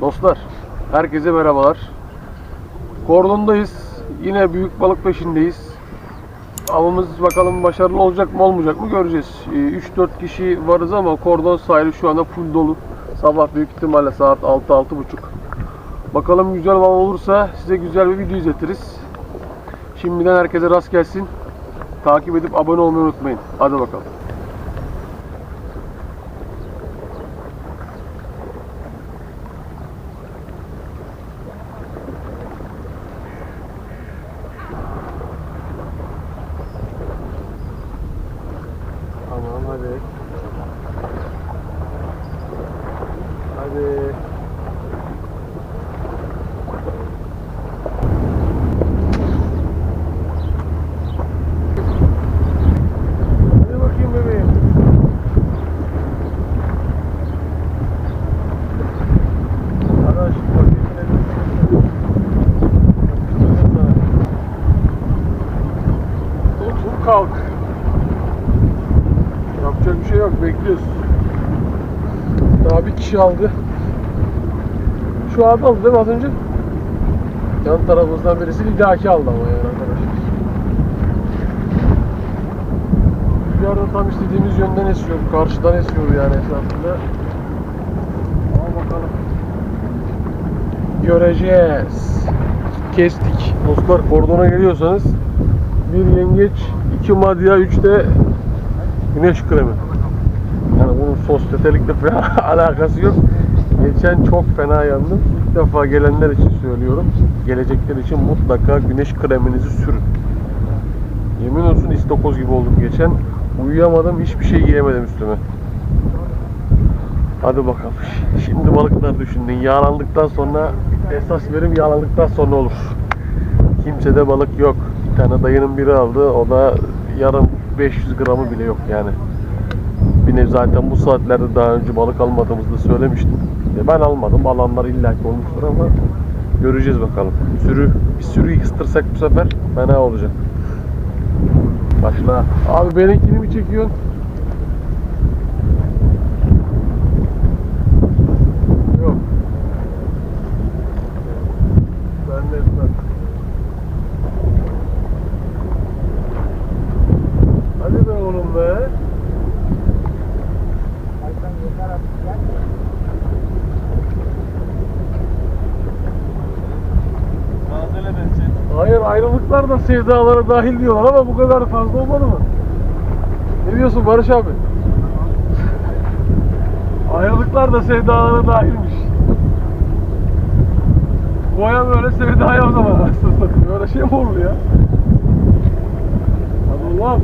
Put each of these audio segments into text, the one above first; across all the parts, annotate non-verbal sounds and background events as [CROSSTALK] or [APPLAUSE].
Dostlar, herkese merhabalar. Kordondayız. Yine büyük balık peşindeyiz. Avımız bakalım başarılı olacak mı olmayacak mı göreceğiz. Ee, 3-4 kişi varız ama kordon sahili şu anda full dolu. Sabah büyük ihtimalle saat 6-6.30. Bakalım güzel av olursa size güzel bir video izletiriz. Şimdiden herkese rast gelsin. Takip edip abone olmayı unutmayın. Hadi bakalım. Tamam hadi. Hadi. Hadi bakayım bebeğim. Hadi aşkım bakayım ne diyorsun? Otur kalk. Yapacak bir şey yok. Bekliyoruz. Daha bir kişi aldı. Şu an aldı değil mi az önce? Yan tarafımızdan birisi lidaki aldı ama yani arkadaşlar. Rüzgar da tam istediğimiz yönden esiyor. Karşıdan esiyor yani esasında. Ama bakalım. Göreceğiz. Kestik. Dostlar kordona geliyorsanız bir yengeç, iki madya, üç de güneş kremi. Sosyetelikle [LAUGHS] falan alakası yok. Geçen çok fena yandım. İlk defa gelenler için söylüyorum. Gelecekler için mutlaka güneş kreminizi sürün. Yemin olsun istokoz gibi oldum geçen. Uyuyamadım, hiçbir şey giyemedim üstüme. Hadi bakalım. Şimdi balıklar düşündün. Yağlandıktan sonra esas verim yağlandıktan sonra olur. Kimsede balık yok. Bir tane dayının biri aldı. O da yarım 500 gramı bile yok yani. Bir nev zaten bu saatlerde daha önce balık almadığımızı da söylemiştim. E ben almadım. Alanlar illaki olmuştur ama göreceğiz bakalım. Sürü, bir sürü ıstırsak bu sefer fena olacak. Başla. Abi benimkini mi çekiyorsun? Yok. Ben de etmem. Hadi be oğlum be. Malzeme bence. Hayır ayrılıklar da sevdalara dahil diyorlar ama bu kadar fazla olmadı mı? Ne diyorsun Barış abi? [LAUGHS] Ayrılıklar da sevdalara dahilmiş. Boya böyle sevdaya o zaman aslında. Böyle şey mi olur ya? Ulan.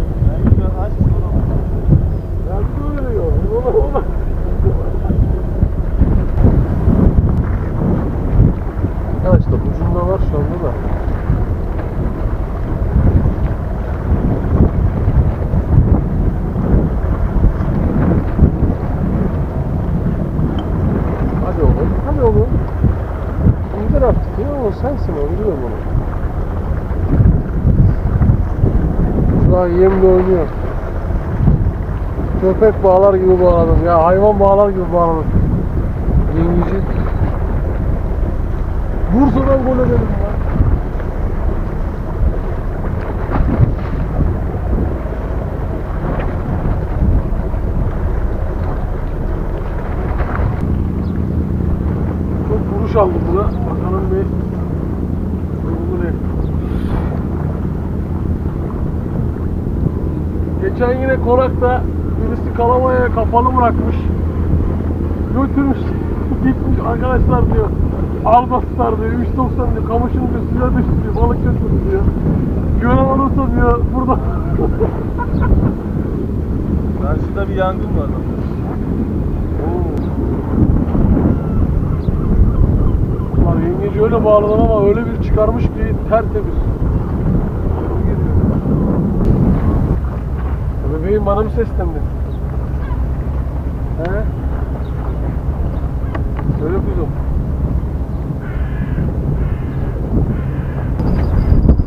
Ben böyle diyor. Ulan ulan. Ya işte ucunda var şu anda da. Hadi oğlum, hadi oğlum. İndir artık ya o sensin o, biliyorum onu. An yemle oynuyor. Köpek bağlar gibi bağladım ya, hayvan bağlar gibi bağladım. Yengeci. Bursa'dan gol edelim ya. Çok vuruş aldım buna. Bakalım bir durumu ne? Geçen yine konakta birisi kalamaya kapalı bırakmış. Götürmüş, [LAUGHS] gitmiş arkadaşlar diyor. Albaslar diyor, 3.90 diyor, kamışın diyor, suya düştü diyor, balık götürdü diyor. Gören olursa diyor, burada [LAUGHS] Karşıda bir yangın var. Ulan yengeci öyle bağladım ama öyle bir çıkarmış ki tertemiz. Bebeğim bana mı seslendin? He? Söyle kuzum.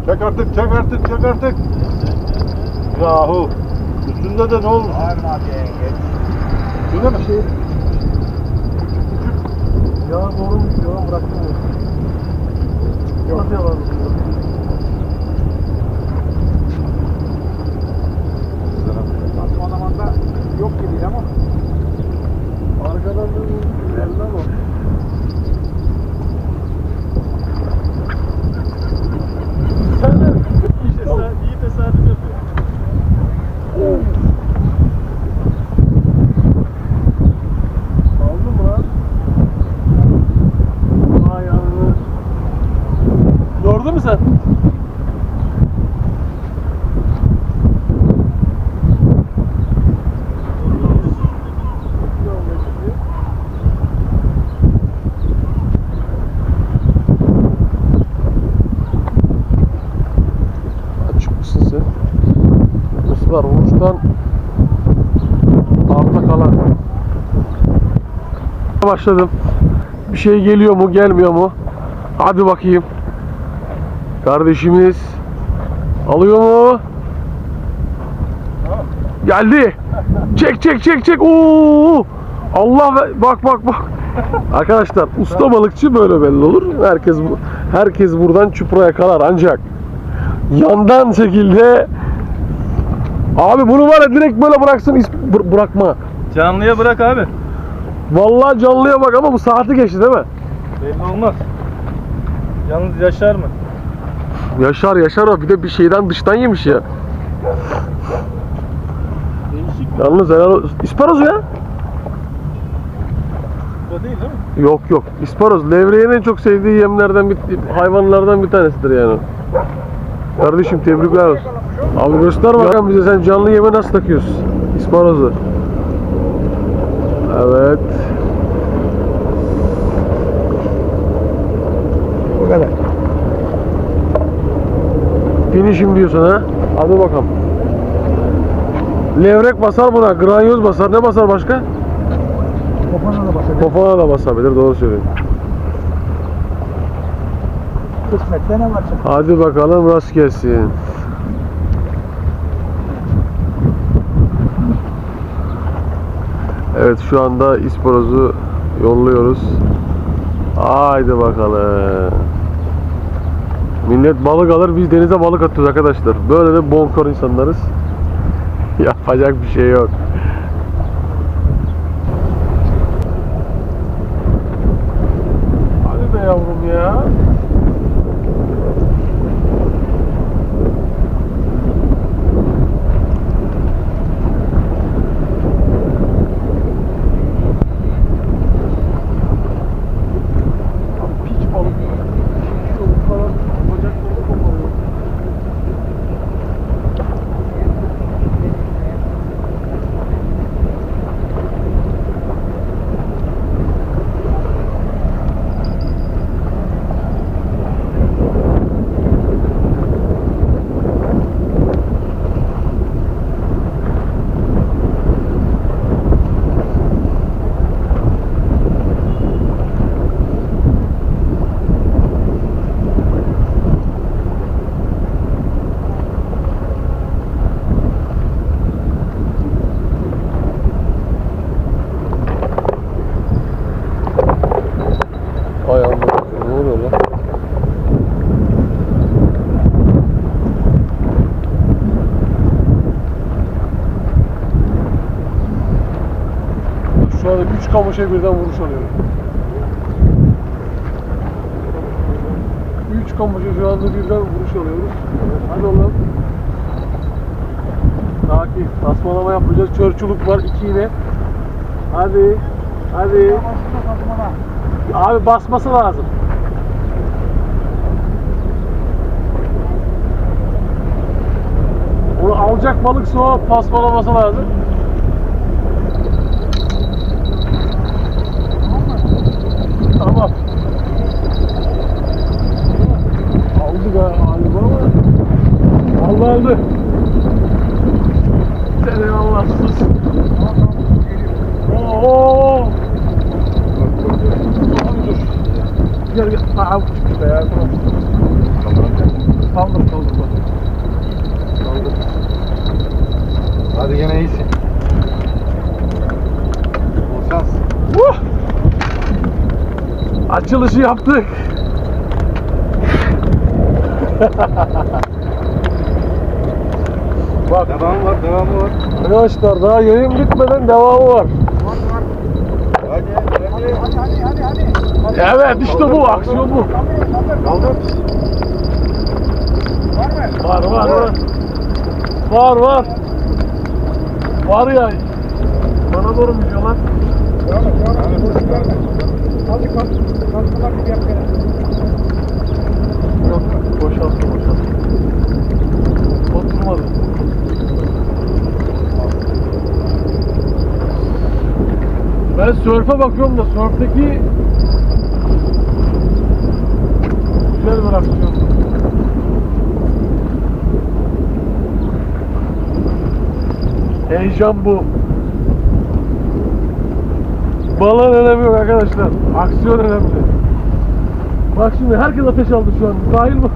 Çek artık, çek artık, çek artık. Yahu. Üstünde de ne olmuş? Var mı abi yengeç? Şöyle mi? Şey, Ya doğru mu gidiyor lan bıraktım mı? Yok. Nasıl yalan Saçmalamanda yok gibi ama. Arkadan da vurdu. Geldi ama. Islar vuruştan arta kalan. Başladım. Bir şey geliyor mu gelmiyor mu? Hadi bakayım. Kardeşimiz alıyor mu? Geldi. Çek çek çek çek. Oo! Allah bak bak bak. Arkadaşlar usta balıkçı böyle belli olur. Herkes herkes buradan çupra yakalar ancak yandan şekilde Abi bunu var ya direkt böyle bıraksın is- bır- bırakma. Canlıya bırak abi. Vallahi canlıya bak ama bu saati geçti değil mi? Belli olmaz. Yalnız yaşar mı? Yaşar yaşar o bir de bir şeyden dıştan yemiş ya. Değişik Yalnız helal olsun. İsparoz ya. bu değil değil mi? Yok yok. İsparoz levreğin en çok sevdiği yemlerden bir hayvanlardan bir tanesidir yani. Kardeşim tebrikler olsun. Abi göster bakalım bize sen canlı yeme nasıl takıyorsun? İsparozu. Evet. Bu kadar. Finishim diyorsun ha? Hadi bakalım. Levrek basar buna, granyoz basar. Ne basar başka? Kafana da basacak. Kofana da basabilir, doğru söylüyorsun. Kısmette ne var? Hadi bakalım rast gelsin. Evet şu anda İsporoz'u yolluyoruz. Haydi bakalım. Millet balık alır biz denize balık atıyoruz arkadaşlar. Böyle de bonkör insanlarız. [LAUGHS] Yapacak bir şey yok. Hadi be yavrum ya. Piç balık. Çabuk falan bacaklarını koparıyor. Ay Allah ne oluyor lan? Şu anda 3 kamışa birden vuruş alıyorum. 3 kamışa şu anda birden vuruş alıyoruz. Hadi oğlum. Sakin. Tasmalama yapacağız. Çörçülük var 2 ile. Hadi. Hadi. Abi basması lazım. Onu alacak balık sonra pasmalaması lazım. Tamam. Aldı galiba ama. Allah aldı. Seni Allahsız. Oo. Gel gel. Aa, çıktı be ya. Kaldır kaldır kaldır. Kaldır. Hadi gene iyisin. Şans. Vuh! Açılışı yaptık. [LAUGHS] Bak Devamı var, devamı var. arkadaşlar daha yayın bitmeden devamı var. Hadi, hadi, hadi, hadi, hadi. Evet işte bu aksiyon bu. Kaldır. Var var var. Var var. Var ya. Bana doğru mu gidiyor lan? Yok boşalttı boşalttı. Oturmadı. Ben sörfe bakıyorum da sörfteki güzel bir aksiyon. Heyecan bu. Balığın önemi yok arkadaşlar. Aksiyon önemli. Bak şimdi herkes ateş aldı şu an. Sahil mi? [LAUGHS]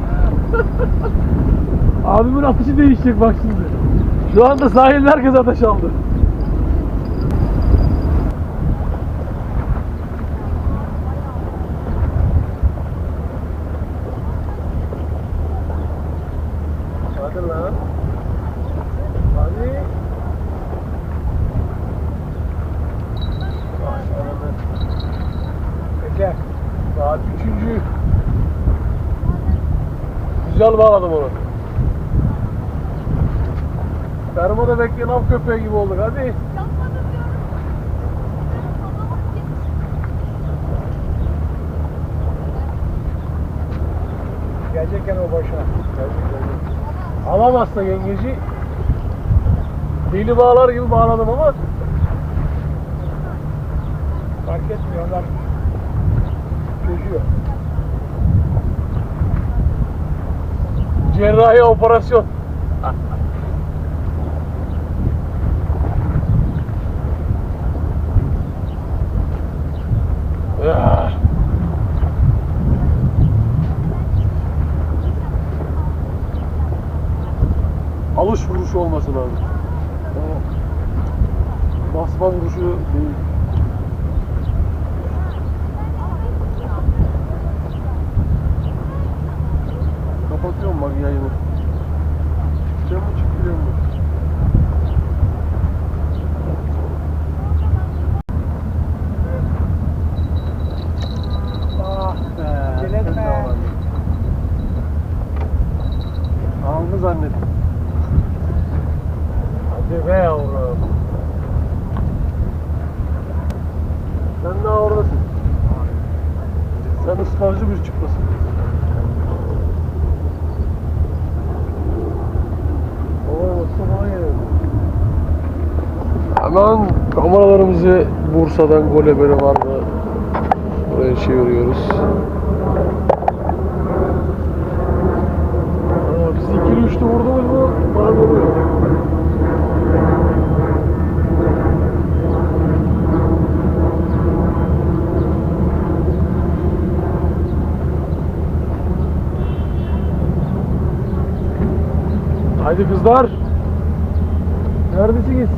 Abimin ateşi değişecek bak şimdi. Şu anda sahilde herkes ateş aldı. Hadi lan. Hadi. Vay anam. Peki. Saat üçüncü. Güzel bağladım onu. Fermada bekleyen av köpeği gibi olduk hadi. Gelecekken o boşa. Alamazsa yengeci deli bağlar gibi bağladım ama Fark etmiyor onlar. Çözüyor. Cerrahi operasyon. Ah. Alış vuruşu olması lazım. Basma vuruşu değil. Kapatıyorum bak yayını. Çıkacağım mı çıkacağım mı? Ah be. Acele etme. ben de alayım. Alnı zannettim. Hadi be yavrum. Sen daha oradasın. Sen ısmarcı bir çıkmasın. Oo, sabah gelelim. Hemen kameralarımızı Bursa'dan gol haberi vardı. Buraya çeviriyoruz. Aa, Biz ikili üçlü vurdunuz mu? Bana oluyor. Haydi kızlar. Neredesiniz?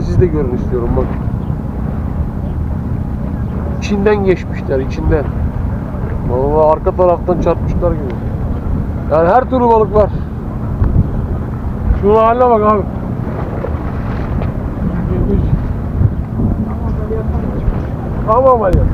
Halini siz de görün istiyorum bak. İçinden geçmişler içinden. Vallahi arka taraftan çarpmışlar gibi. Yani her türlü balık var. Şunun haline bak abi. Tamam Ali.